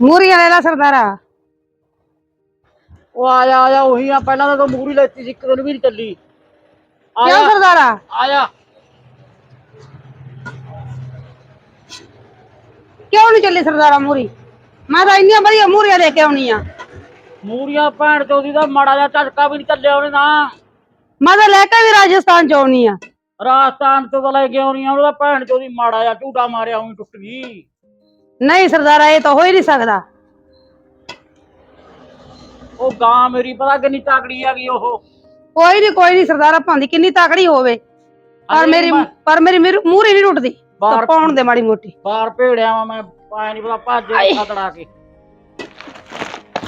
ਮੂਰੀਆਂ ਲੈ ਲੈ ਸਰਦਾਰਾ। ਉਹ ਆ ਜਾ ਆ ਜਾ ਉਹੀ ਆ ਪਹਿਲਾਂ ਤਾਂ ਤੂੰ ਮੂਰੀ ਲੈਤੀ ਸੀ ਇੱਕ ਦਿਨ ਵੀ ਨਹੀਂ ਚੱਲੀ। ਆ ਕਿਉਂ ਜਾ ਸਰਦਾਰਾ? ਆ ਜਾ। ਕਿਉਂ ਨਹੀਂ ਚੱਲੀ ਸਰਦਾਰਾ ਮੂਰੀ? ਮੈਂ ਤਾਂ ਇੰਨੀਆਂ ਵਧੀਆ ਮੂਰੀਆਂ ਲੈ ਕੇ ਆਉਣੀ ਆ। ਮੂਰੀਆਂ ਭੈਣ ਚੋਦੀ ਦਾ ਮਾੜਾ ਜਿਹਾ ਝਟਕਾ ਵੀ ਨਹੀਂ ਚੱਲਿਆ ਉਹਨੇ ਨਾ। ਮੈਂ ਤਾਂ ਲੈ ਕੇ ਵੀ ਰਾਜਸਥਾਨ ਚ ਆਉਣੀ ਆ। ਰਾਜਸਥਾਨ ਤੋਂ ਤਾਂ ਲੈ ਕੇ ਆਉਣੀ ਆ ਉਹਦਾ ਭੈਣ ਚੋਦੀ ਮਾੜਾ ਜਿਹਾ ਝੂਟਾ ਮਾਰਿਆ ਉਹੀ ਟੁੱਟ ਗਈ। ਨਹੀਂ ਸਰਦਾਰਾ ਇਹ ਤਾਂ ਹੋ ਹੀ ਨਹੀਂ ਸਕਦਾ। ਉਹ ਗਾਂ ਮੇਰੀ ਪਤਾ ਕਿੰਨੀ ਤਕੜੀ ਹੈਗੀ ਉਹ। ਕੋਈ ਨਹੀਂ ਕੋਈ ਨਹੀਂ ਸਰਦਾਰਾ ਭਾਂਦੀ ਕਿੰਨੀ ਤਾਕੜੀ ਹੋਵੇ। ਪਰ ਮੇਰੀ ਪਰ ਮੇਰੀ ਮੂਰੀ ਨਹੀਂ ਟੁੱਟਦੀ। ਤਾਂ ਪਾਉਣ ਦੇ ਮਾੜੀ ਮੋਟੀ। ਬਾਹਰ ਭੇੜਿਆ ਵਾਂ ਮੈਂ ਆਇਆ ਨਹੀਂ ਪਤਾ ਭੱਜ। ਖਤੜਾ ਕੇ।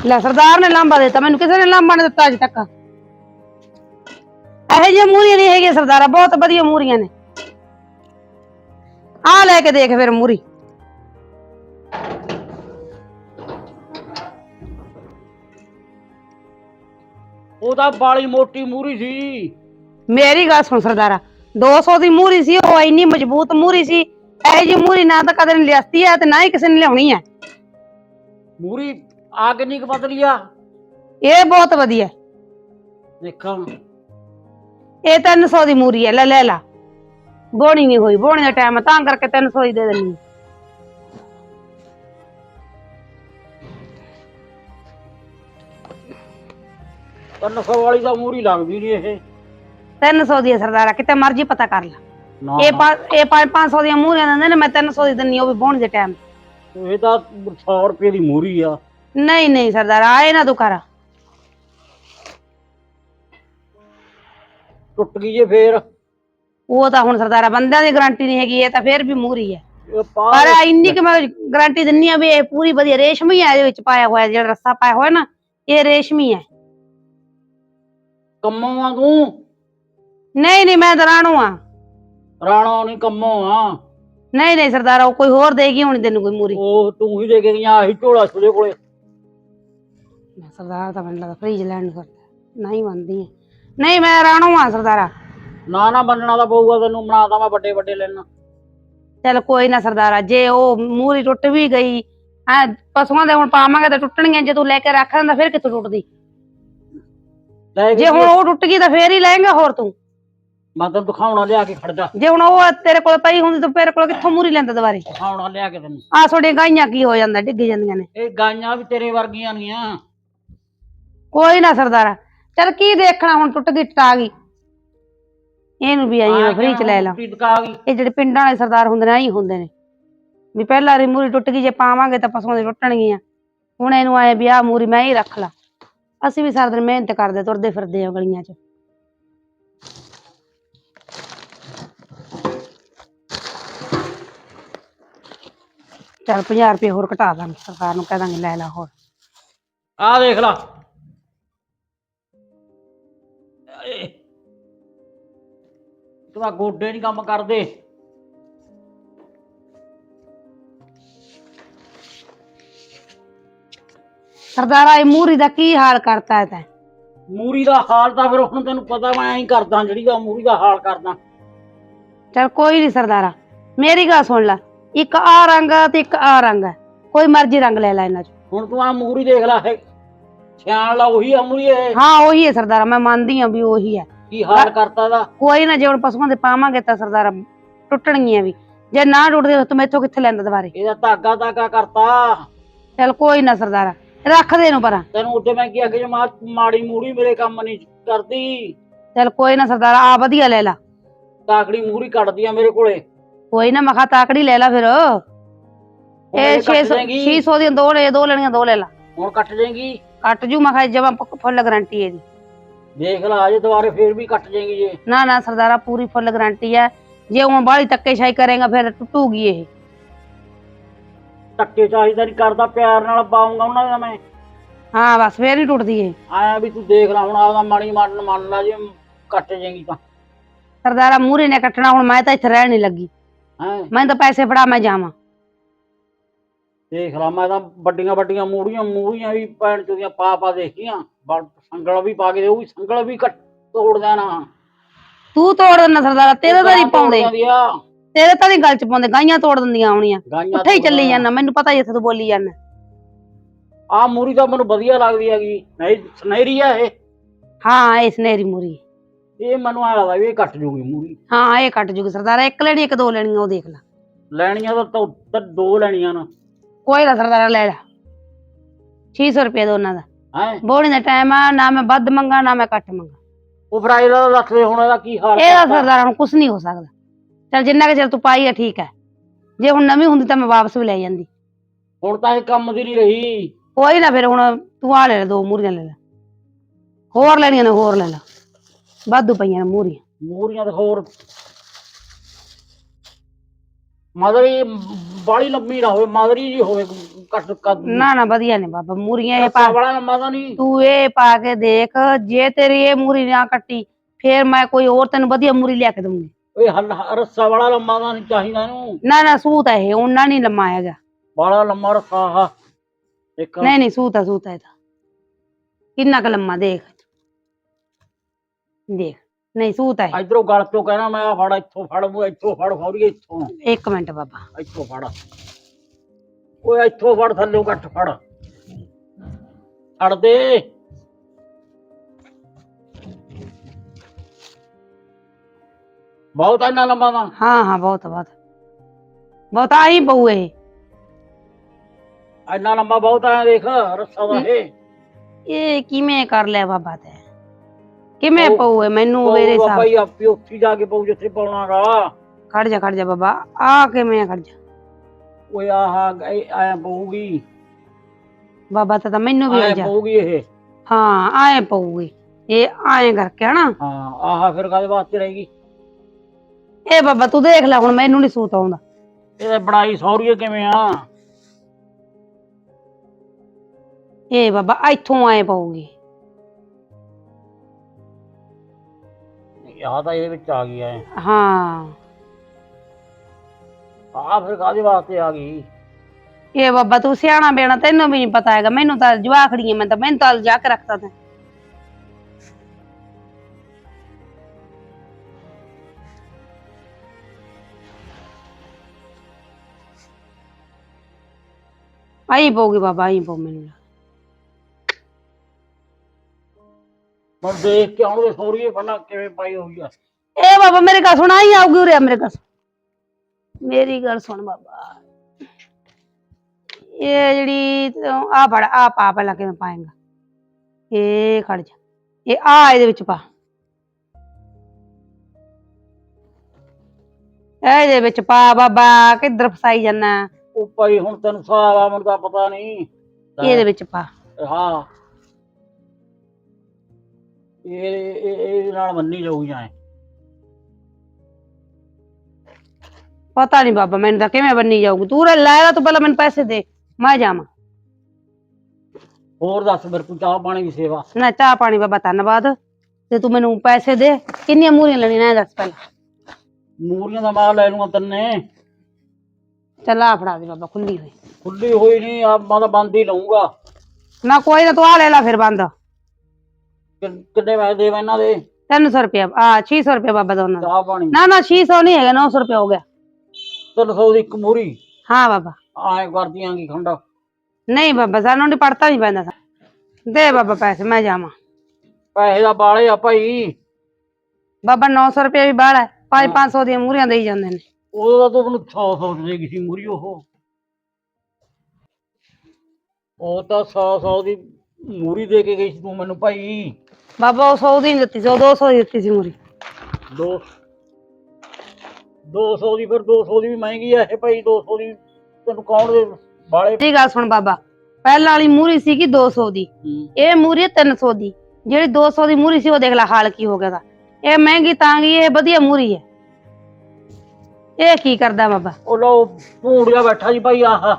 ਲੈ ਸਰਦਾਰ ਨੇ ਲਾਂਬਾ ਦਿੱਤਾ ਮੈਨੂੰ ਕਿਸੇ ਨੇ ਲਾਂਬਾ ਨਹੀਂ ਦਿੱਤਾ ਅਜੇ ਤੱਕ। ਇਹੋ ਜਿਹੀਆਂ ਮੂਰੀਆਂ ਨਹੀਂ ਹੈਗੀਆਂ ਸਰਦਾਰਾ ਬਹੁਤ ਵਧੀਆ ਮੂਰੀਆਂ ਨੇ। ਆ ਲੈ ਕੇ ਦੇਖ ਫਿਰ ਮੂਰੀ ਉਹ ਤਾਂ ਬਾਲੀ ਮੋਟੀ ਮੂਰੀ ਸੀ। ਮੇਰੀ ਗੱਲ ਸੁਣ ਸਰਦਾਰਾ 200 ਦੀ ਮੂਰੀ ਸੀ ਉਹ ਇੰਨੀ ਮਜ਼ਬੂਤ ਮੂਰੀ ਸੀ ਇਹੋ ਜਿਹੀ ਮੂਰੀ ਨਾ ਤਾਂ ਕਦੇ ਨਹੀਂ ਲਿਆਸਤੀ ਹੈ ਤੇ ਨਾ ਹੀ ਕਿਸੇ ਨੇ ਲਿਆਉਣੀ ਹੈ ਮੂਰੀ ਆ ਕਿੰਨੀ ਕੁ ਪਤਲੀ ਆ। ਇਹ ਬਹੁਤ ਵਧੀਆ। ਦੇਖਾਂ ਇਹ 300 ਦੀ ਮੂਰੀ ਹੈ ਲੈ ਲੈ ਲਾ। ਬੋਣੀ ਨਹੀਂ ਹੋਈ ਬੋਣੀ ਦਾ ਟਾਈਮ ਤਾਂ ਕਰਕੇ 300 ਹੀ ਦੇ ਦਿੰਨੀ ਤਿੰਨ ਸੌ ਵਾਲੀ ਤਾਂ ਮੂਰੀ ਲੱਗਦੀ ਨਹੀਂ ਇਹ। 300 ਦੀ ਹੈ ਸਰਦਾਰਾ ਕਿਤੇ ਮਰਜ਼ੀ ਪਤਾ ਕਰ ਲੈ। ਨਾ ਇਹ ਪਾ- ਇਹ 500 ਦੀਆਂ ਮੂਰੀਆਂ ਦਿੰਦੇ ਨੇ ਮੈਂ 300 ਦੀ ਦਿੰਨੀ ਉਹ ਵੀ ਬੋਣ ਦੇ ਟਾਈਮ ਇਹ ਤਾਂ 100 ਰੁਪਏ ਦੀ ਮੂਰੀ ਆ। ਨਹੀਂ ਨਹੀਂ ਸਰਦਾਰਾ ਆਏ ਨਾ ਤੂੰ ਕਰ। ਟੁੱਟ ਗਈ ਜੇ ਫੇਰ। ਉਹ ਤਾਂ ਹੁਣ ਸਰਦਾਰਾ ਬੰਦਿਆਂ ਦੀ ਗਾਰੰਟੀ ਨਹੀਂ ਹੈਗੀ ਇਹ ਤਾਂ ਫੇਰ ਵੀ ਮੂਰੀ ਹੈ ਇਹ ਪਾ ਪਰ ਇੰਨੀ ਕਿ ਮੈਂ ਗਾਰੰਟੀ ਦਿੰਨੀ ਆ ਵੀ ਇਹ ਪੂਰੀ ਵਧੀਆ ਰੇਸ਼ਮੀ ਹੈ ਇਹਦੇ ਵਿੱਚ ਪਾਇਆ ਹੋਇਆ ਜਿਹੜਾ ਰੱਸਾ ਪਾਇਆ ਹੋਇਆ ਨਾ ਇਹ ਰੇਸ਼ਮੀ ਹੈ ਕੰਮੋਂ ਆ ਤੂੰ? ਨਹੀਂ ਨਹੀਂ ਮੈਂ ਤਾਂ ਰਾਣੂ ਆ। ਰਾਣਾ ਨਹੀਂ ਕੰਮੋਂ ਆ। ਨਹੀਂ ਨਹੀਂ ਸਰਦਾਰਾ ਉਹ ਕੋਈ ਹੋਰ ਦੇਗੀ ਹੁਣ ਤੈਨੂੰ ਕੋਈ ਮੂਰੀ। ਉਹ ਤੂੰ ਹੀ ਦੇ ਕੇ ਆਹੀ ਝੋਲਾ ਸੁਦੇ ਕੋਲੇ। ਮੈਂ ਸਰਦਾਰ ਤਾਂ ਮੈਨੂੰ ਲੱਗਦਾ ਫ੍ਰੀਜ ਲੈਣ ਨੂੰ ਫਿਰਦਾ। ਨਹੀਂ ਮੰਨਦੀ ਹੈ ਨਹੀਂ ਮੈਂ ਰਾਣੂ ਆ ਸਰਦਾਰਾ। ਨਾ ਨਾ ਮੰਨਣਾ ਤਾਂ ਪਊਗਾ ਤੈਨੂੰ ਬਣਾਦਾ ਮੈਂ ਵੱਡੇ ਵੱਡੇ ਲੈਣਾ। ਚੱਲ ਕੋਈ ਨਾ ਸਰਦਾਰਾ ਜੇ ਉਹ ਮੂਰੀ ਟੁੱਟ ਵੀ ਗਈ ਆ ਪਸ਼ੂਆਂ ਦੇ ਹੁਣ ਪਾਵਾਂਗੇ ਤਾਂ ਟੁੱਟਣਗੀਆਂ ਜੇ ਤੂੰ ਲੈ ਕੇ ਰੱਖ ਦਿੰਦਾ ਫਿਰ ਕਿੱਥੋਂ ਟੁੱਟਦੀ? ਲੈ ਜੇ ਹੁਣ ਉਹ ਟੁੱਟ ਗਈ ਤਾਂ ਫੇਰ ਹੀ ਲੈਂਗਾ ਹੋਰ ਤੂੰ। ਮੈਂ ਤੈਨੂੰ ਦਿਖਾਉਣਾ ਲਿਆ ਕੇ ਖੜ ਜਾ। ਹੁਣ ਉਹ ਤੇਰੇ ਕੋਲ ਪਈ ਹੁੰਦੀ ਤਾਂ ਤੇਰੇ ਕੋਲ ਕਿੱਥੋਂ ਮੂਰੀ ਲੈਂਦਾ ਦੁਬਾਰੇ? ਦਿਖਾਉਣਾ ਲਿਆ ਕੇ ਤੈਨੂੰ। ਆ ਤੁਹਾਡੀਆਂ ਗਾਈਆਂ ਕੀ ਹੋ ਜਾਂਦਾ ਡਿੱਗ ਜਾਂਦੀਆਂ ਨੇ। ਇਹ ਗਾਈਆਂ ਵੀ ਤੇਰੇ ਵਰਗੀਆਂ ਨਹੀਂ ਆ ਕੋਈ ਨਾ ਸਰਦਾਰਾ ਚੱਲ ਕੀ ਦੇਖਣਾ ਹੁਣ ਟੁੱਟ ਗਈ ਟਾ ਗਈ। ਇਹਨੂੰ ਵੀ ਆਈ ਫ੍ਰੀ ਚ ਲੈ ਲਾ। ਗਈ। ਇਹ ਜਿਹੜੇ ਪਿੰਡਾਂ ਵਾਲੇ ਸਰਦਾਰ ਹੁੰਦੇ ਨੇ ਆਹੀ ਹੁੰਦੇ ਨੇ। ਵੀ ਪਹਿਲਾਂ ਰੀ ਮੂਰੀ ਟੁੱਟ ਗਈ ਜੇ ਪਾਵਾਂਗੇ ਤਾਂ ਪਸ਼ੂਆਂ ਦੀ ਟੁੱਟਣਗੀਆਂ। ਹੁਣ ਇਹਨੂੰ ਆਏ ਵੀ ਆਹ ਮੂਰੀ ਮੈਂ ਹੀ ਰੱਖ ਲਾ। ਅਸੀਂ ਵੀ ਸਾਰਾ ਦਿਨ ਮਿਹਨਤ ਕਰਦੇ ਤੁਰਦੇ ਫਿਰਦੇ ਆ ਗਲੀਆਂ 'ਚ। ਚੱਲ 50 ਰੁਪਏ ਹੋਰ ਘਟਾ ਦਾਂਗੇ, ਸਰਕਾਰ ਨੂੰ ਕਹਿ ਦਾਂਗੇ, ਲੈ ਲਾ ਹੋਰ। ਆ ਦੇਖ ਲਾ। ਏ। ਗੋਡੇ ਨਹੀਂ ਕੰਮ ਕਰਦੇ। ਸਰਦਾਰਾ ਇਹ ਮੂਰੀ ਦਾ ਕੀ ਹਾਲ ਕਰਤਾ ਹੈ ਤੈਂ? ਮੂਰੀ ਦਾ ਹਾਲ ਤਾਂ ਫਿਰ ਹੁਣ ਤੈਨੂੰ ਪਤਾ ਮੈਂ ਐਂ ਕਰਦਾ ਜਿਹੜੀ ਦਾ ਮੂਰੀ ਦਾ ਹਾਲ ਕਰਦਾ। ਚੱਲ ਕੋਈ ਨਹੀਂ ਸਰਦਾਰਾ ਮੇਰੀ ਗੱਲ ਸੁਣ ਲੈ ਇੱਕ ਆ ਰੰਗ ਆ ਤੇ ਇੱਕ ਆ ਰੰਗ ਹੈ ਕੋਈ ਮਰਜ਼ੀ ਰੰਗ ਲੈ ਲੈ ਇਹਨਾਂ 'ਚ। ਹੁਣ ਤੂੰ ਆ ਮੂਰੀ ਦੇਖ ਲੈ ਇਹ ਸਿਆਣ ਲਾ ਉਹੀ ਆ ਮੂਰੀ ਇਹ। ਹਾਂ ਉਹੀ ਹੈ ਸਰਦਾਰਾ ਮੈਂ ਮੰਨਦੀ ਹਾਂ ਵੀ ਉਹੀ ਹੈ। ਕੀ ਹਾਲ ਕਰਤਾ ਦਾ? ਕੋਈ ਨਾ ਜੇ ਹੁਣ ਪਸ਼ੂਆਂ ਦੇ ਪਾਵਾਂਗੇ ਤਾਂ ਸਰਦਾਰਾ ਟੁੱਟਣਗੀਆਂ ਵੀ। ਜੇ ਨਾ ਟੁੱਟਦੇ ਤਾਂ ਮੈਥੋਂ ਕਿੱਥੇ ਲੈਂਦਾ ਦੁਬਾਰੇ? ਇਹਦਾ ਧਾਗਾ ਧਾਗਾ ਕਰਤਾ। ਚੱਲ ਕੋਈ ਨਾ ਸਰਦਾਰਾ ਰੱਖ ਦੇ ਇਹਨੂੰ ਪਰਾਂ। ਤੈਨੂੰ ਉੱਤੇ ਮੈਂ ਕੀ ਆਖਿਆ ਮਾ ਮਾੜੀ ਮੂੜੀ ਮੇਰੇ ਕੰਮ ਨਹੀਂ ਕਰਦੀ। ਚੱਲ ਕੋਈ ਨਾ ਸਰਦਾਰਾ ਆ ਵਧੀਆ ਲੈ ਲਾ। ਤਾਕੜੀ ਮੂਰੀ ਕੱਢਦੀ ਆ ਮੇਰੇ ਕੋਲੇ। ਕੋਈ ਨਾ ਮਖਾ ਤਾਕੜੀ ਲੈ ਲਾ ਫਿਰ। ਇਹ ਇਹ ਕੱਟ 600 ਜਾਏਗੀ 600 ਦੀਆਂ ਦੋ ਲੈ ਦੋ ਲੈਣੀਆਂ ਦੋ ਲੈ ਲਾ। ਹੁਣ ਕੱਟ ਜਾਏਗੀ ਕੱਟ ਜੂ ਮਖਾ ਜਮਾ ਫੁੱਲ ਗਾਰੰਟੀ ਹੈ ਇਹਦੀ। ਦੇਖ ਲਾ ਅਜੇ ਦੁਬਾਰੇ ਫੇਰ ਵੀ ਕੱਟ ਜਾਏਗੀ ਜੇ। ਨਾ ਨਾ ਸਰਦਾਰਾ ਪੂਰੀ ਫੁੱਲ ਗਾਰੰਟੀ ਹੈ। ਜੇ ਹੁਣ ਬਾਹਲੀ ਧੱਕੇਸ਼ਾਹੀ ਕਰੇਗਾ ਫਿਰ ਟੁੱਟੂਗੀ ਇਹ। ਟੱਕੇ ਚਾਹੀਦਾ ਨਹੀਂ ਕਰਦਾ ਪਿਆਰ ਨਾਲ ਪਾਉਂਗਾ ਉਹਨਾਂ ਦਾ ਮੈਂ। ਹਾਂ ਬਸ ਫੇਰ ਨਹੀਂ ਟੁੱਟਦੀ ਇਹ। ਆਇਆ ਵੀ ਤੂੰ ਦੇਖ ਲਾ ਹੁਣ ਆਪਦਾ ਮਾੜੀ ਮੰਨ ਮੰਨ ਲਾ ਜੇ ਕੱਟ ਜਾਏਗੀ ਤਾਂ। ਸਰਦਾਰਾ ਮੂਰੇ ਨੇ ਕੱਟਣਾ ਹੁਣ ਮੈਂ ਤਾਂ ਇੱਥੇ ਰਹਿਣ ਨਹੀਂ ਲੱਗੀ। ਹੈ? ਮੈਂ ਤਾਂ ਪੈਸੇ ਫੜਾ ਮੈਂ ਜਾਵਾਂ। ਦੇਖ ਲਾ ਮੈਂ ਤਾਂ ਵੱਡੀਆਂ ਵੱਡੀਆਂ ਮੂੜੀਆਂ ਮੂੜੀਆਂ ਵੀ ਪੈਣ ਚੋਦੀਆਂ ਪਾ ਪਾ ਦੇਖੀਆਂ। ਬੜ ਸੰਗਲ ਵੀ ਪਾ ਕੇ ਉਹ ਵੀ ਸੰਗਲ ਵੀ ਕੱਟ ਤੋੜ ਦੇਣਾ। ਤੂੰ ਤੋੜ ਦਿੰਦਾ ਸਰਦਾਰਾ ਤੇਰੇ ਤਾਂ ਨਹੀਂ ਪਾਉਂਦੇ। ਤੇਰੇ ਤਾਂ ਨਹੀਂ ਗੱਲ ਚ ਪਾਉਂਦੇ ਗਾਈਆਂ ਤੋੜ ਦਿੰਦੀਆਂ ਆਉਣੀਆਂ ਗਾਈਆਂ ਉੱਥੇ ਹੀ ਚੱਲੀ ਜਾਂਦਾ ਮੈਨੂੰ ਪਤਾ ਹੀ ਇੱਥੇ ਤੂੰ ਬੋਲੀ ਜਾਂਦਾ। ਆ ਮੂਰੀ ਤਾਂ ਮੈਨੂੰ ਵਧੀਆ ਲੱਗਦੀ ਹੈਗੀ। ਨਹੀਂ ਸੁਨਹਿਰੀ ਆ ਇਹ। ਹਾਂ ਇਹ ਸਨੇਰੀ ਮੂਰੀ। ਇਹ ਮੈਨੂੰ ਆ ਲੱਗਦਾ ਵੀ ਇਹ ਕੱਟ ਜੂਗੀ ਮੂਰੀ। ਹਾਂ ਇਹ ਕੱਟ ਜੂਗੀ ਸਰਦਾਰਾ ਇੱਕ ਲੈਣੀ ਇੱਕ ਦੋ ਲੈਣੀਆਂ ਉਹ ਦੇਖ ਲੈ। ਲੈਣੀਆਂ ਤਾਂ ਤਾਂ- ਤਾਂ ਦੋ ਲੈਣੀਆਂ ਨਾ। ਕੋਈ ਨਾ ਸਰਦਾਰਾ ਲੈ ਲੈ। 600 ਰੁਪਏ ਦੋਨਾਂ ਦਾ। ਹੈ? ਬੋਣੀ ਦਾ ਟਾਈਮ ਆ ਨਾ ਮੈਂ ਵੱਧ ਮੰਗਾ ਨਾ ਮੈਂ ਘੱਟ ਮੰਗਾ। ਉਹ ਫਿਰ ਦੇ ਹੁਣ ਇਹਦਾ ਕੀ ਹਾਲ ਇਹਦਾ ਕਰਤਾ? ਸਰਦਾਰਾ ਹੁਣ ਕੁਝ ਨਹੀਂ ਹੋ ਸਕਦਾ। ਚਲ ਜਿੰਨਾ ਕਿ ਚਿਰ ਤੂੰ ਪਾਈ ਆ ਠੀਕ ਹੈ। ਜੇ ਹੁਣ ਨਵੀਂ ਹੁੰਦੀ ਤਾਂ ਮੈਂ ਵਾਪਸ ਵੀ ਲੈ ਜਾਂਦੀ। ਹੁਣ ਤਾਂ ਇਹ ਕੰਮ ਦੀ ਨਹੀਂ ਰਹੀ। ਕੋਈ ਨਾ ਫਿਰ ਹੁਣ ਤੂੰ ਆ ਲੈ ਲੈ ਦੋ ਮੂਰੀਆਂ ਲੈ ਲੈ। ਹੋਰ ਲੈਣੀਆਂ ਨੇ ਹੋਰ ਲੈ ਲੈ। ਵਾਧੂ ਪਈਆਂ ਨੇ ਮੂਰੀਆਂ ਮੂਰੀਆਂ ਤੇ ਹੋਰ। ਮਦਰੀ ਬਾਲੀ ਲੰਮੀ ਨਾ ਹੋਵੇ ਮਦਰੀ ਜੀ ਹੋਵੇ ਕੱਟ ਕੱਟ। ਨਾ ਨਾ ਵਧੀਆ ਨੇ ਬਾਬਾ ਮੂਰੀਆਂ ਇਹ ਪਾ ਬੜਾ ਲੰਮਾ ਤਾਂ ਨਹੀਂ। ਤੂੰ ਇਹ ਪਾ ਕੇ ਦੇਖ ਜੇ ਤੇਰੀ ਇਹ ਮੂਰੀ ਨਾ ਕੱਟੀ ਫੇਰ ਮੈਂ ਕੋਈ ਹੋਰ ਤੈਨੂੰ ਵਧੀਆ ਮੂਰੀ ਲਿਆ ਕੇ ਦਊਂਗੀ। ਓਏ ਹੱਲ ਰੱਸਾ ਬੜਾ ਲੰਮਾ ਤਾਂ ਨਹੀਂ ਚਾਹੀਦਾ ਇਹਨੂੰ। ਨਾ ਨਾ ਸੂਤ ਹੈ ਇਹ ਉਹਨਾਂ ਨਹੀਂ ਲੰਮਾ ਹੈਗਾ। ਬੜਾ ਲੰਮਾ ਰੱਸਾ ਆ। ਇੱਕ ਨਹੀਂ ਨਹੀਂ ਸੂਤ ਹੈ ਸੂਤ ਹੈ ਇਹ ਤਾਂ ਕਿੰਨਾ ਕੁ ਲੰਮਾ ਦੇਖ। ਦੇਖ ਨਹੀਂ ਸੂਤ ਹੈ ਇਧਰੋਂ ਗਲ ਤੋਂ ਕਹਿਣਾ ਮੈਂ ਆ ਫੜ ਇੱਥੋਂ ਫੜ ਮੂੰ ਇੱਥੋਂ ਫੜ ਫੌਰੀ ਇੱਥੋਂ। ਇੱਕ ਮਿੰਟ ਬਾਬਾ। ਇੱਥੋਂ ਫੜ। ਓਏ ਇੱਥੋਂ ਫੜ ਥੱਲੇ ਘੱਟ ਫੜ। ਫੜ ਦੇ। ਬਹੁਤ ਇੰਨਾ ਲੰਮਾ ਤਾਂ ਹਾਂ ਹਾਂ ਬਹੁਤ ਬਹੁਤ। ਬਹੁਤ ਆਹੀ ਪਊ ਇਹ। ਇੰਨਾ ਲੰਮਾ ਬਹੁਤ ਆਇਆ ਦੇਖ ਰੱਸਾ ਦਾ ਇਹ। ਇਹ ਕਿਵੇਂ ਕਰ ਲਿਆ ਬਾਬਾ ਤੇ? ਕਿਵੇਂ ਪਊ ਇਹ? ਮੈਨੂੰ ਮੇਰੇ ਹਿਸਾਬ ਬਾਬਾ ਹੀ ਆਪੀ ਉੱਥੇ ਜਾ ਕੇ ਪਊ ਜਿੱਥੇ ਪਾਉਣਾਗਾ ਖੜ ਜਾ ਖੜ ਜਾ ਬਾਬਾ। ਆ ਕਿਵੇਂ ਆ ਖੜ ਜਾ। ਓਏ ਆਹ ਆਇਆ ਪਊਗੀ। ਬਾਬਾ ਤਾਂ ਮੈਨੂੰ ਵੀ ਆ ਜਾ। ਪਊਗੀ ਇਹ। ਹਾਂ ਆਏ ਪਊਗੀ। ਇਹ ਆਏ ਕਰਕੇ ਹਨਾ। ਹਾਂ ਆਹ ਫਿਰ ਕਾਦੇ ਵਾਸਤੇ ਰਹੇਗੀ? ਇਹ ਬਾਬਾ ਤੂੰ ਦੇਖ ਲੈ ਹੁਣ ਮੈਨੂੰ ਨਹੀਂ ਸੂਤ ਆਉਂਦਾ। ਇਹ ਬਣਾਈ ਸੌਰੀਏ ਕਿਵੇਂ ਆ? ਇਹ ਬਾਬਾ ਇੱਥੋਂ ਆਏ ਪਊਗੀ। ਆਹ ਤਾਂ ਇਹਦੇ ਵਿੱਚ ਆ ਗਈ ਐ। ਹਾਂ। ਆਹ ਫਿਰ ਕਾਦੇ ਵਾਸਤੇ ਆ ਗਈ? ਇਹ ਬਾਬਾ ਤੂੰ ਸਿਆਣਾ ਬੇਣਾ ਤੈਨੂੰ ਵੀ ਨਹੀਂ ਪਤਾ ਹੈਗਾ ਮੈਨੂੰ ਤਾਂ ਜਵਾਖੜੀ ਹੈ ਮੈਂ ਤਾਂ ਮੈਨੂੰ ਤਾਂ ਜਾ ਕੇ ਰੱਖਤਾ ਤੈਂ। ਆਈ ਪਊਗੀ ਬਾਬਾ ਆਈ ਪਊ ਮੈਨੂੰ ਹੁਣ ਦੇਖ ਕੇ ਆਉਣਗੇ ਸੌਰੀਏ ਪਹਿਲਾਂ ਕਿਵੇਂ ਪਾਈ ਹੋਈ ਆ। ਇਹ ਬਾਬਾ ਮੇਰੇ ਗੱਲ ਸੁਣ ਆਈ ਆਉਗੀ ਉਰੇ ਆ ਮੇਰੇ ਗੱਲ ਸੁਣ। ਮੇਰੀ ਗੱਲ ਸੁਣ ਬਾਬਾ। ਇਹ ਜਿਹੜੀ ਆ ਫੜ ਆ ਪਾ ਪਹਿਲਾਂ ਕਿਵੇਂ ਪਾਏਗਾ। ਇਹ ਖੜ ਜਾ। ਇਹ ਆ ਇਹਦੇ ਵਿੱਚ ਪਾ। ਇਹ ਇਹਦੇ ਵਿੱਚ ਪਾ ਬਾਬਾ ਕਿੱਧਰ ਫਸਾਈ ਜਾਨਾ। ਉਹ ਭਾਈ ਹੁਣ ਤੈਨੂੰ ਆ ਮੈਨੂੰ ਤਾਂ ਪਤਾ ਨਹੀਂ। ਇਹਦੇ ਵਿੱਚ ਪਾ? ਹਾਂ। ਇਹ ਇਹ- ਇਹਦੇ ਨਾਲ ਮੰਨੀ ਜਾਊਗੀ ਐ। ਪਤਾ ਨਹੀਂ ਬਾਬਾ ਮੈਨੂੰ ਤਾਂ ਕਿਵੇਂ ਬੰਨੀ ਜਾਊਗੀ? ਤੂੰ ਲੈ ਲੈ ਤੂੰ ਪਹਿਲਾਂ ਮੈਨੂੰ ਪੈਸੇ ਦੇ ਮੈਂ ਜਾਵਾਂ। ਹੋਰ ਦੱਸ ਮੇਰੇ ਕੋਲ ਚਾਹ ਪਾਣੀ ਦੀ ਸੇਵਾ। ਨਾ ਚਾਹ ਪਾਣੀ ਬਾਬਾ ਧੰਨਵਾਦ। ਤੇ ਤੂੰ ਮੈਨੂੰ ਪੈਸੇ ਦੇ ਕਿੰਨੀਆਂ ਮੂਰੀਆਂ ਲੈਣੀਆਂ ਨੇ ਇਹ ਦੱਸ ਪਹਿਲਾਂ। ਮੂਰੀਆਂ ਦਾ ਮਾਲ ਲੈ ਲੂੰਗਾ ਤੰਨੇ। ਚੱਲ ਆ ਫੜਾ ਦੇ ਬਾਬਾ ਖੁੱਲੀ ਹੋਈ। ਖੁੱਲੀ ਹੋਈ ਨਹੀਂ ਆ ਮੈਂ ਤਾਂ ਬੰਦ ਹੀ ਲਊਂਗਾ। ਨਾ ਕੋਈ ਨਾ ਤੂੰ ਆ ਲੈ ਲੈ ਫਿਰ ਬੰਦ। ਕਿ- ਕਿੰਨੇ ਪੈਸੇ ਦੇਵਾਂ ਇਹਨਾਂ ਦੇ? 300 ਰੁਪਇਆ ਆ 600 ਰੁਪਇਆ ਬਾਬਾ ਦਾ ਚਾਹ ਪਾਣੀ। ਨਾ ਨਾ 600 ਨਹੀਂ ਹੈਗਾ 900 ਰੁਪਇਆ ਹੋ ਗਿਆ। 300 ਦੀ ਇੱਕ ਮੂਰੀ। ਹਾਂ ਬਾਬਾ। ਐ ਕਰਦੀਆਂ ਕੀ ਖੰਡਾ। ਨਹੀਂ ਬਾਬਾ ਸਾਨੂੰ ਨਹੀਂ ਪੜਤਾ ਨਹੀਂ ਪੈਂਦਾ। ਦੇ ਬਾਬਾ ਪੈਸੇ ਮੈਂ ਜਾਵਾਂ। ਪੈਸੇ ਦਾ ਬਾਲੇ ਆ ਭਾਈ। ਬਾਬਾ 900 ਰੁਪਇਆ ਵੀ ਬਾਹਲਾ ਹੈ। 5-500 ਦੀਆਂ ਮੂਰੀਆਂ ਦੇਈ ਜਾਂਦੇ ਨੇ। ਉਦੋਂ ਤਾਂ ਤੂੰ ਮੈਨੂੰ 100 100 ਦੇ ਗਈ ਸੀ ਮੂਰੀ ਉਹ। ਉਹ ਤਾਂ 100 100 ਦੀ ਮੂਰੀ ਦੇ ਕੇ ਗਈ ਸੀ ਤੂੰ ਮੈਨੂੰ ਭਾਈ। ਬਾਬਾ ਉਹ 100 ਦੀ ਨਹੀਂ ਦਿੱਤੀ ਸੀ ਉਹ 200 ਦੀ ਦਿੱਤੀ ਸੀ ਮੂਰੀ ਦੋ 200 ਦੀ ਫਿਰ 200 ਦੀ ਵੀ ਮਹਿੰਗੀ ਆ ਇਹ ਭਾਈ 200 ਦੀ ਤੈਨੂੰ ਕੌਣ ਦੇ ਬਾਲੇ ਦੀ ਗੱਲ ਸੁਣ ਬਾਬਾ ਪਹਿਲਾਂ ਵਾਲੀ ਮੂਰੀ ਸੀਗੀ 200 ਦੀ। ਇਹ ਮੂਰੀ ਹੈ 300 ਦੀ। ਜਿਹੜੀ 200 ਦੀ ਮੂਰੀ ਸੀ ਉਹ ਦੇਖ ਲੈ ਹਾਲ ਕੀ ਹੋ ਗਿਆ ਦਾ ਇਹ ਮਹਿੰਗੀ ਤਾਂ ਗਈ ਇਹ ਵਧੀਆ ਮੂਰੀ ਹੈ। ਇਹ ਕੀ ਕਰਦਾ ਬਾਬਾ? ਉਹ ਲੋ ਭੂੰਡਿਆ ਬੈਠਾ ਜੀ ਭਾਈ ਆਹ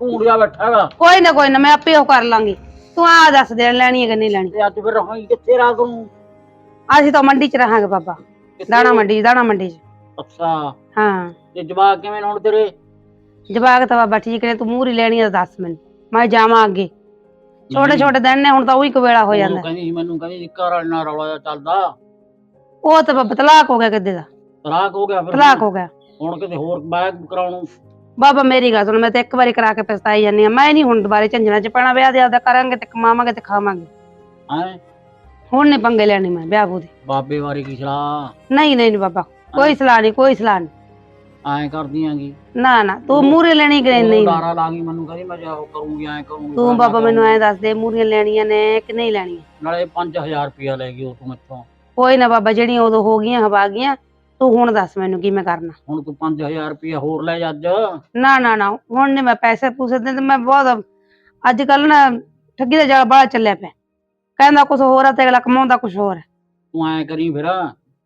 ਭੂੰਡਿਆ ਬੈਠਾ ਹੈਗਾ ਕੋਈ ਨਾ ਕੋਈ ਨਾ ਮੈਂ ਆਪੇ ਉਹ ਕਰ ਲਾਂਗੀ। ਤੂੰ ਆ ਦੱਸ ਦੇ ਲੈਣੀ ਹੈ ਕਿ ਨਹੀਂ ਲੈਣੀ? ਤੇ ਅੱਜ ਫਿਰ ਰਹਾਂਗੀ ਕਿੱਥੇ ਰਾਤ ਨੂੰ ਅਸੀਂ ਤਾਂ ਮੰਡੀ ਚ ਰਹਾਂਗੇ ਬਾਬਾ। ਕਿੱਥੇ? ਦਾਣਾ ਮੰਡੀ ਦਾਣਾ ਮੰਡੀ ਚ। ਅੱਛਾ। ਹਾਂ। ਤੇ ਜਵਾਕ ਕਿਵੇਂ ਨੇ ਹੁਣ ਤੇਰੇ? ਜਵਾਕ ਤਾਂ ਬਾਬਾ ਠੀਕ ਨੇ ਤੂੰ ਮੂਰੀ ਲੈਣੀ ਹੈ ਤਾਂ ਦੱਸ ਮੈਨੂੰ। ਮੈਂ ਜਾਵਾਂ ਅੱਗੇ। ਛੋਟੇ ਛੋਟੇ ਦਿਨ ਨੇ ਹੁਣ ਤਾਂ ਉਹੀ ਕਵੇਲਾ ਹੋ ਜਾਂਦਾ। ਕਹਿੰਦੀ ਸੀ ਮੈਨੂੰ ਕਹਿੰਦੀ ਸੀ ਘਰ ਵਾਲੇ ਨਾਲ ਰੌਲਾ ਜਿਹਾ ਚੱਲਦਾ। ਉਹ ਤਾਂ ਬਾਬਾ ਤਲਾਕ ਹੋ ਗਿਆ ਕਿੱਦੇ ਦਾ? ਤਲਾਕ ਹੋ ਗਿਆ ਫਿਰ ਤਲਾਕ ਹੋ ਗਿਆ। ਹੁਣ ਕਿਤੇ ਹੋਰ ਬਾਇਕ ਕਰਾਉਣ? ਨੂੰ ਬਾਬਾ ਮੇਰੀ ਗੱਲ ਸੁਣ ਮੈਂ ਤਾਂ ਇੱਕ ਵਾਰੀ ਕਰਾ ਕੇ ਪਛਤਾਈ ਜਾਂਦੀ ਆ ਮੈਂ ਨਹੀਂ ਹੁਣ ਦੁਬਾਰੇ ਝੰਜਣਾ ਚ ਪੈਣਾ ਵਿਆਹ ਦੇ ਆਪਦਾ ਕਰਾਂਗੇ ਤੇ ਕਮਾਵਾਂਗੇ ਤੇ ਖਾਵਾਂਗੇ। ਹੈ? ਹੁਣ ਨਹੀਂ ਪੰਗੇ ਲੈਣੇ ਮੈਂ ਵਿਆਹ ਬੂ ਦੇ ਬਾਬੇ ਬਾਰੇ ਕੀ ਸਲਾਹ? ਨਹੀਂ ਨਹੀਂ ਨਹੀਂ ਬਾਬਾ ਕੋਈ ਸਲਾਹ ਨਹੀਂ ਕੋਈ ਸਲਾਹ ਨਹੀਂ। ਐਂ ਕਰਦੀਆਂਗੀ ਨਾ ਨਾ ਤੂੰ ਮੂਰੇ ਲੈਣੀ ਕਿ ਨਹੀਂ? ਡਾਰਾ ਲਾਂਗੀ ਮੈਨੂੰ ਕਹਿੰਦੀ ਮੈਂ ਜਾ ਕਰੂੰਗੀ ਐਂ ਕਰੂੰਗੀ ਤੂੰ ਬਾਬਾ ਮੈਨੂੰ ਐਂ ਦੱਸ ਦੇ ਮੂਰੀਆਂ ਲੈਣੀਆਂ ਨੇ ਕਿ ਨਹੀਂ ਲੈਣੀਆਂ? ਨਾਲੇ 5000 ਰੁਪਇਆ ਲੈ ਗਈ ਉਹ ਤੂੰ ਮੈਥੋਂ। ਕੋਈ ਨਾ ਬਾਬਾ ਜਿਹੜੀਆਂ ਉਦੋਂ ਹੋ ਗਈਆਂ ਹਵਾ ਗਈਆਂ ਤੂੰ ਹੁਣ ਦੱਸ ਮੈਨੂੰ ਕੀ ਮੈਂ ਕਰਨਾ? ਹੁਣ ਤੂੰ 5000 ਰੁਪਇਆ ਹੋਰ ਲੈ ਜਾ ਅੱਜ। ਨਾ ਨਾ ਨਾ ਹੁਣ ਨਹੀਂ ਮੈਂ ਪੈਸੇ ਪੂਸੇ ਦੇ ਤੇ ਮੈਂ ਬਹੁਤ ਅੱਜ ਕੱਲ ਨਾ ਠੱਗੀ ਦਾ ਜਾਲ ਬਾਹਰ ਚੱਲਿਆ ਪਿਆ। ਕਹਿੰਦਾ ਕੁਝ ਹੋਰ ਆ ਤੇ ਅਗਲਾ ਕਮਾਉਂਦਾ ਕੁਝ ਹੋਰ ਹੈ ਤੂੰ ਐਂ ਕਰੀ ਫਿਰ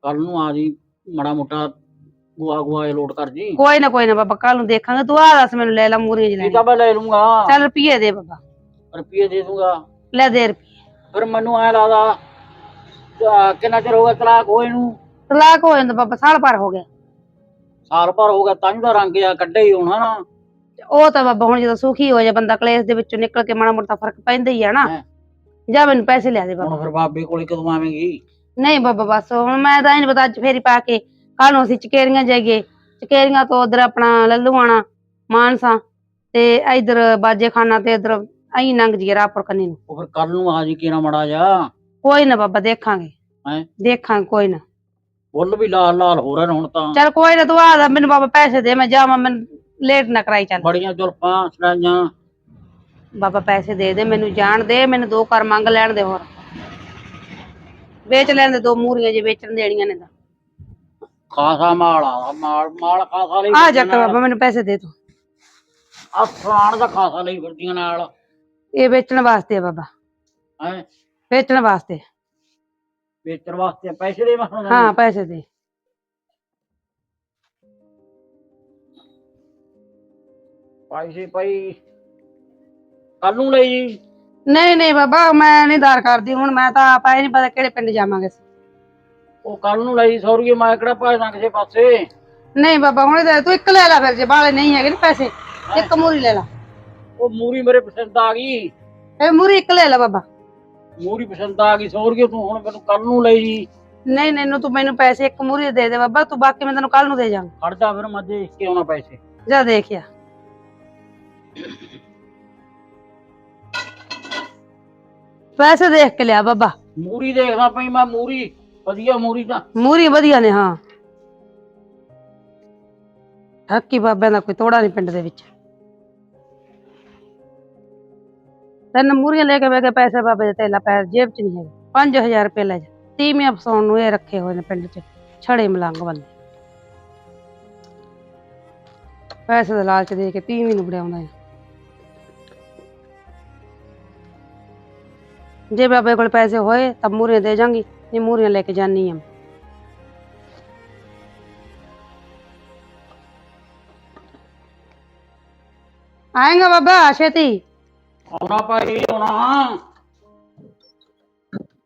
ਕੱਲ ਨੂੰ ਆ ਜੀ ਮੜਾ ਮੋਟਾ ਗੁਆ ਗੁਆ ਜਿਹਾ ਲੋਟ ਕਰ ਜੀ। ਕੋਈ ਨਾ ਕੋਈ ਨਾ ਬਾਬਾ ਕੱਲ ਨੂੰ ਦੇਖਾਂਗੇ। ਤੂੰ ਆ ਦੱਸ ਮੈਨੂੰ ਲੈ ਲਾ ਮੂਰੀਆਂ ਇਹ ਜਿਹਾ ਤਾਂ ਮੈਂ ਲੈ ਲੂੰਗਾ। ਚੱਲ ਰੁਪਈਏ ਦੇ ਬਾਬਾ। ਰੁਪਏ ਦੇ ਦੂੰਗਾ। ਲੈ ਦੇ ਰੁਪਈਏ। ਫਿਰ ਮੈਨੂੰ ਐ ਲੱਗਦਾ ਆ, ਕਿੰਨਾ ਚਿਰ ਹੋ ਗਿਆ ਤਲਾਕ ਹੋਏ ਨੂੰ? ਤਲਾਕ ਹੋ ਜਾਂਦਾ ਬਾਬਾ ਸਾਲ ਭਰ ਹੋ ਗਿਆ। ਸਾਲ ਭਰ ਹੋ ਗਿਆ ਤਾਂ ਹੀ ਤਾਂ ਰੰਗ ਆ ਕੱਢੇ ਹੀ ਹੋਣਾ ਨਾ ਉਹ ਤਾਂ ਬਾਬਾ ਹੁਣ ਜਦੋਂ ਸੁਖੀ ਹੋ ਜਾ ਬੰਦਾ ਕਲੇਸ਼ ਦੇ ਵਿੱਚੋਂ ਨਿਕਲ ਕੇ ਮਾੜਾ ਮੋਟਾ ਫ਼ਰਕ ਪੈਂਦਾ ਹੀ ਆ ਨਾ। ਹੈਂ। ਜਾ ਮੈਨੂੰ ਪੈਸੇ ਲਿਆ ਦੇ ਬਾਬਾ। ਹੁਣ ਫਿਰ ਬਾਬੇ ਕੋਲੇ ਕਦੋਂ ਆਵੇਂਗੀ? ਨਹੀਂ ਬਾਬਾ ਬਸ ਹੁਣ ਮੈਂ ਤਾਂ ਇਹ ਨਹੀਂ ਪਤਾ ਅੱਜ ਫੇਰੀ ਪਾ ਕੇ ਕੱਲ ਨੂੰ ਅਸੀਂ ਚਕੇਰੀਆਂ ਜਾਈਏ। ਚਕੇਰੀਆਂ ਤੋਂ ਉਧਰ ਆਪਣਾ ਲੱਲੂਆਣਾ ਮਾਨਸਾ ਤੇ ਇਧਰ ਬਾਜੇ ਖਾਨਾ ਤੇ ਇਧਰ ਅਈ ਨੰਗ ਜੀ ਰਾਪੁਰ ਕੰਨੀ ਨੂੰ। ਉਹ ਫਿਰ ਕੱਲ ਨੂੰ ਆ ਜੀ ਕਿਨਾ ਮੜਾ ਜਾ ਕੋਈ ਨਾ ਬਾਬਾ ਦੇਖਾਂਗੇ। ਹੈਂ? ਦੇਖਾਂਗੇ ਕੋਈ ਨਾ। ਬੁੱਲ ਵੀ ਲਾਲ ਲਾਲ ਹੋ ਰਹੇ ਨੇ ਹੁਣ ਤਾਂ। ਚਲ ਕੋਈ ਨਾ ਤੂੰ ਆ ਜਾ, ਮੈਨੂੰ ਬਾਬਾ ਪੈਸੇ ਦੇ ਮੈਂ ਜਾਵਾਂ ਮੈਨੂੰ ਲੇਟ ਨਾ ਕਰਾਈ ਚੱਲ। ਬੜੀਆਂ ਜੁਲਫਾਂ ਸੜਾਈਆਂ ਬਾਬਾ ਪੈਸੇ ਦੇ ਦੇ ਮੈਨੂੰ ਜਾਣ ਦੇ ਮੈਨੂੰ ਦੋ ਕਰ ਮੰਗ ਲੈਣ ਦੇ ਹੋਰ। ਵੇਚ ਲੈਣ ਦੇ ਦੋ ਮੂਰੀਆਂ ਜੇ ਵੇਚਣ ਦੇਣੀਆਂ ਨੇ ਤਾਂ। ਖਾਸਾ ਮਾਲ ਆ ਮਾਲ ਮਾਲ ਖਾਸਾ ਲਈ ਆ ਜੱਟ ਬਾਬਾ ਮੈਨੂੰ ਪੈਸੇ ਦੇ ਤੂੰ। ਆ ਫਲਾਣ ਦਾ ਖਾਸਾ ਲਈ ਫਿਰਦੀਆਂ ਨਾਲ। ਇਹ ਵੇਚਣ ਵਾਸਤੇ ਆ ਬਾਬਾ। ਹੈ? ਵੇਚਣ ਵਾਸਤੇ। ਵੇਚਣ ਵਾਸਤੇ ਪੈਸੇ ਦੇ ਮੈਂ ਹਾਂ ਪੈਸੇ ਦੇ। ਪੈਸੇ ਭਾਈ ਕੱਲ ਨੂੰ ਲਈ ਜੀ। ਨਹੀਂ ਨਹੀਂ ਬਾਬਾ ਮੈਂ ਨਹੀਂ ਦਾਰ ਕਰਦੀ ਹੁਣ ਮੈਂ ਤਾਂ ਆਪਾਂ ਇਹ ਨਹੀਂ ਪਤਾ ਕਿਹੜੇ ਪਿੰਡ ਜਾਵਾਂਗੇ। ਉਹ ਕੱਲ ਨੂੰ ਲਈ ਸੌਰੀਏ ਮੈਂ ਕਿਹੜਾ ਭਜਦਾ ਕਿਸੇ ਪਾਸੇ? ਨਹੀਂ ਬਾਬਾ ਹੁਣ ਤਾਂ ਤੂੰ ਇੱਕ ਲੈ ਲੈ ਫਿਰ ਜੇ ਬਾਲੇ ਨਹੀਂ ਹੈਗੇ ਨਾ ਪੈਸੇ ਇੱਕ ਮੂਰੀ ਲੈ ਲੈ। ਉਹ ਮੂਰੀ ਮੇਰੇ ਪਸੰਦ ਆ ਗਈ। ਇਹ ਮੂਰੀ ਇੱਕ ਲੈ ਲੈ ਬਾਬਾ। ਮੂਰੀ ਪਸੰਦ ਆ ਗਈ ਸੌਰੀਏ ਤੂੰ ਹੁਣ ਮੈਨੂੰ ਕੱਲ ਨੂੰ ਲਈ। ਜੀ ਨਹੀਂ ਨਹੀਂ ਨੂੰ ਤੂੰ ਮੈਨੂੰ ਪੈਸੇ ਇੱਕ ਮੂਰੀ ਦੇ ਦੇ ਬਾਬਾ ਤੂੰ ਬਾਕੀ ਮੈਂ ਤੈਨੂੰ ਕੱਲ ਨੂੰ ਦੇ ਜਾਵਾਂ। ਖੜ ਜਾ ਫਿਰ ਮੈਂ ਦੇਖ ਕੇ ਆਉਣਾ ਪੈਸੇ। ਜਾ ਦੇਖਿਆ ਪੈਸੇ ਦੇਖ ਕੇ ਲਿਆ ਬਾਬਾ। ਮੂਰੀ ਦੇਖਦਾ ਪਈ ਮੈਂ ਮੂਰੀ। ਵਧੀਆ ਮੂਰੀ ਤਾਂ। ਮੂਰੀ ਵਧੀਆ ਨੇ ਹਾਂ। ਹੱਕੀ ਬਾਬਿਆਂ ਦਾ ਕੋਈ ਤੋੜਾ ਨਹੀਂ ਪਿੰਡ ਦੇ ਵਿੱਚ। ਤਿੰਨ ਮੂਰੀਆਂ ਲੈ ਕੇ ਬਹਿ ਕੇ ਪੈਸੇ ਬਾਬੇ ਦੇ ਤੇਲਾ ਪੈ ਜੇਬ ਚ ਨਹੀਂ ਹੈਗੇ। 5000 ਰੁਪਏ ਲੈ ਜਾ। ਤੀਵੀਆਂ ਫਸਾਉਣ ਨੂੰ ਇਹ ਰੱਖੇ ਹੋਏ ਨੇ ਪਿੰਡ ਚ। ਛੜੇ ਮਲੰਗ ਬੰਦੇ। ਪੈਸੇ ਦਾ ਲਾਲਚ ਦੇ ਕੇ ਤੀਵੀਂ ਨੂੰ ਬੜਾਉਂਦਾ ਹੈ ਜੇ ਬਾਬੇ ਕੋਲ ਪੈਸੇ ਹੋਏ ਤਾਂ ਮੂਰੀਆਂ ਦੇ ਜਾਵਾਂਗੀ ਇਹ ਮੂਰੀਆਂ ਲੈ ਕੇ ਜਾਨੀ ਆ ਆਏਗਾ ਬਾਬਾ, ਛੇਤੀ। ਆਉਣਾ ਭਾਈ ਆਉਣਾ।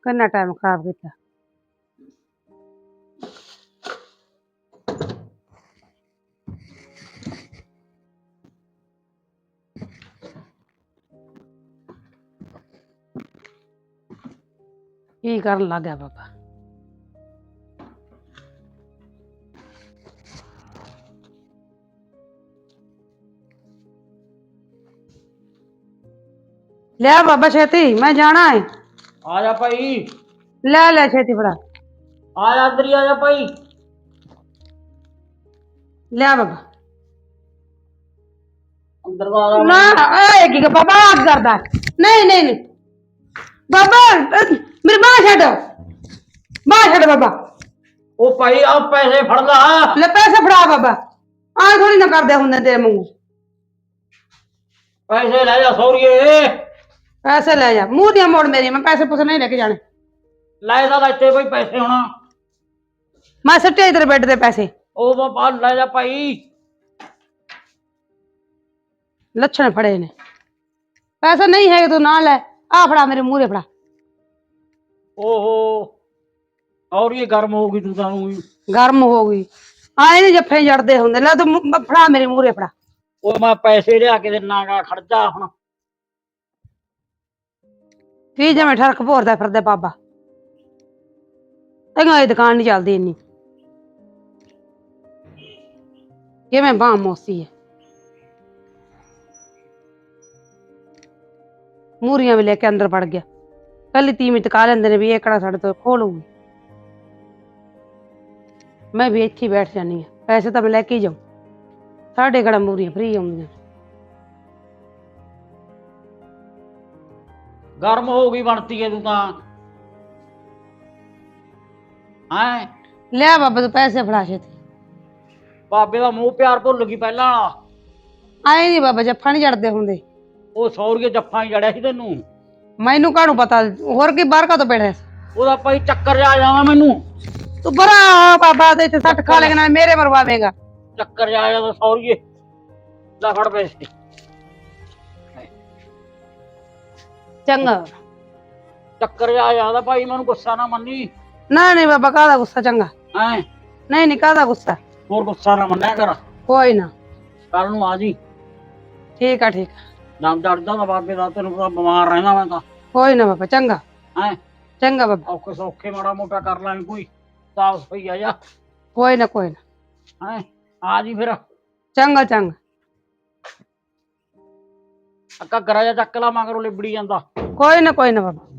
ਕਿੰਨਾ ਟਾਈਮ ਖਰਾਬ ਕੀਤਾ? ਕੀ ਕਰਨ ਲੱਗ ਗਿਆ ਬਾਬਾ? ਲਿਆ ਬਾਬਾ ਛੇਤੀ ਮੈਂ ਜਾਣਾ ਹੈ ਆ ਜਾ ਭਾਈ। ਲੈ ਲੈ ਛੇਤੀ ਫੜਾ। ਆ ਜਾ ਅੰਦਰ ਹੀ ਆ ਜਾ ਭਾਈ। ਲਿਆ ਬਾਬਾ। ਅੰਦਰ ਆ ਜਾ। ਨਾ ਇਹ ਕੀ ਬਾਬਾ ਆਪ ਕਰਦਾ। ਨਹੀਂ ਨਹੀਂ ਨਹੀਂ। ਬਾਬਾ ਅਹ, ਮੇਰੀ ਬਾਹ ਛੱਡ। ਬਾਹ ਛੱਡ ਬਾਬਾ। ਉਹ ਭਾਈ ਆ ਪੈਸੇ ਫੜ ਲਾ। ਲੈ ਪੈਸੇ ਫੜਾ ਬਾਬਾ। ਆਹ ਥੋੜੀ ਨਾ ਕਰਦੇ ਹੁੰਦੇ ਤੇਰੇ ਮੂੰਹ ਪੈਸੇ ਲੈ ਜਾ ਸੌਰੀਏ। ਪੈਸੇ ਲੈ ਜਾ। ਮੂੰਹ ਦੀਆਂ ਮੋੜ ਮੇਰੀ ਮੈਂ ਪੈਸੇ ਪੁੱਛ ਨਹੀਂ ਲੈ ਕੇ ਜਾਣੇ। ਲੈ ਜਾ ਇੱਥੇ ਭਾਈ ਪੈਸੇ ਹੋਣਾ। ਮੈਂ ਸੱਟੇ ਤੇਰੇ ਬੈੱਡ ਤੇ ਪੈਸੇ। ਉਹ ਬਾਬਾ ਲੈ ਜਾ ਭਾਈ। ਲੱਛਣ ਫੜੇ ਨੇ। ਪੈਸੇ ਨਹੀਂ ਹੈਗੇ ਤੂੰ ਨਾ ਲੈ। ਆ ਫੜਾ ਮੇਰੇ ਮੂਹਰੇ ਫੜਾ। ਓਹੋ। ਔਰ ਇਹ ਗਰਮ ਹੋ ਗਈ ਤੂੰ ਤਾਂ ਊਂ ਹੀ। ਗਰਮ ਹੋ ਗਈ। ਆਏ ਨੇ ਜੱਫੇ ਜੜਦੇ ਹੁੰਦੇ। ਲੈ ਤੂੰ ਮੂੰਹ- ਫੜਾ ਮੇਰੇ ਮੂਹਰੇ ਫੜਾ। ਉਹ ਮੈਂ ਪੈਸੇ ਲਿਆ ਕੇ ਦੇਣਾ ਗਾ ਹੁਣ। ਵੀ ਜਿਵੇਂ ਠਰਕ ਭੋਰਦਾ ਫਿਰਦਾ ਬਾਬਾ? ਤੈਨੂੰ ਇਹ ਦੁਕਾਨ ਨਹੀਂ ਚੱਲਦੀ ਇੰਨੀ। ਕਿਵੇਂ ਬਾਹ ਮੋਸੀ ਹੈ ਮੂਰੀਆਂ ਵੀ ਲੈ ਕੇ ਅੰਦਰ ਵੜ ਗਿਆ। ਪਹਿਲੀ ਤੀਮੀ ਟਕਾ ਲੈਂਦੇ ਨੇ ਵੀ ਇਹ ਕੜਾ ਸਾਡੇ ਤੋਂ ਖੋਲੂਗੀ। ਮੈਂ ਵੀ ਇੱਥੇ ਬੈਠ ਜਾਨੀ ਆ ਪੈਸੇ ਤਾਂ ਮੈਂ ਲੈ ਕੇ ਜਾਉ ਸਾਡੇ ਕਿਹੜਾ ਮੂਰੀਆਂ ਫਰੀ ਆਉਂਦੀਆਂ? ਗਰਮ ਹੋ ਗਈ ਬਣਤੀ ਏ ਤੂੰ ਤਾਂ। ਹੈਂ? ਲਿਆ ਬਾਬਾ ਤੂੰ ਪੈਸੇ ਫੜਾ ਛੇਤੀ। ਬਾਬੇ ਦਾ ਮੂੰਹ ਪਿਆਰ ਭੁੱਲ ਗਈ ਪਹਿਲਾਂ। ਵਾਲਾ ਆਏ ਨਹੀਂ ਬਾਬਾ ਜੱਫਾ ਨਹੀਂ ਜੜਦੇ ਹੁੰਦੇ। ਉਹ ਸੌਰੀਏ ਜੱਫਾਂ ਹੀ ਜੜਿਆ ਸੀ ਤੈਨੂੰ। ਮੈਨੂੰ ਕਾਹਨੂੰ ਪਤਾ? ਹੋਰ ਕੀ ਬਾਹਰ ਕਾ ਤੋਂ ਪੈਣਾ ਉਹਦਾ ਭਾਈ ਚੱਕਰ ਜਾ ਜਾਣਾ ਮੈਨੂੰ। ਤੂੰ ਬਰਾ ਬਾਬਾ ਦੇ ਤੇ ਸੱਟ ਖਾ ਲੈਣਾ ਮੇਰੇ ਮਰਵਾਵੇਂਗਾ ਚੱਕਰ ਜਾ ਜਾਂਦਾ ਸੌਰੀਏ। ਲੈ ਫੜ ਪੈਸੇ। ਚੰਗਾ। ਚੱਕਰ ਜਾ ਜਾਂਦਾ ਭਾਈ ਮੈਨੂੰ ਗੁੱਸਾ ਨਾ ਮੰਨੀ। ਨਾ ਨਹੀਂ ਬਾਬਾ ਕਾਹਦਾ ਗੁੱਸਾ ਚੰਗਾ? ਹੈਂ? ਨਹੀਂ ਨਹੀਂ ਕਾਹਦਾ ਗੁੱਸਾ? ਹੋਰ ਗੁੱਸਾ ਨਾ ਮੰਨਿਆ ਕਰ। ਕੋਈ ਨਾ। ਕੱਲ ਨੂੰ ਆ ਜੀ। ਠੀਕ ਆ ਠੀਕ ਆ। ਦਮ ਤਾਂ ਬਾਬੇ ਦਾ ਤੈਨੂੰ ਪਤਾ ਬਿਮਾਰ ਰਹਿੰਦਾ ਮੈਂ ਤਾਂ। ਕੋਈ ਨਾ ਬਾਬਾ ਚੰਗਾ। ਹੈਂ? ਚੰਗਾ ਬਾਬਾ। ਔਖੇ ਸੌਖੇ ਮਾੜਾ ਮੋਟਾ ਕਰ ਲਾਂਗੇ ਕੋਈ। ਸਾਫ਼ ਸਫ਼ਾਈ ਆ ਜਾ। ਕੋਈ ਨਾ ਕੋਈ ਨਾ। ਹੈਂ? ਆ ਜੀ ਫਿਰ। ਚੰਗਾ ਚੰਗਾ। ਅੱਕਾ ਕਰਾ ਚੱਕ ਲਾ ਮਗਰੋਂ ਲਿਬੜੀ ਜਾਂਦਾ। ਕੋਈ ਨਾ ਕੋਈ ਨਾ ਬਾਬਾ।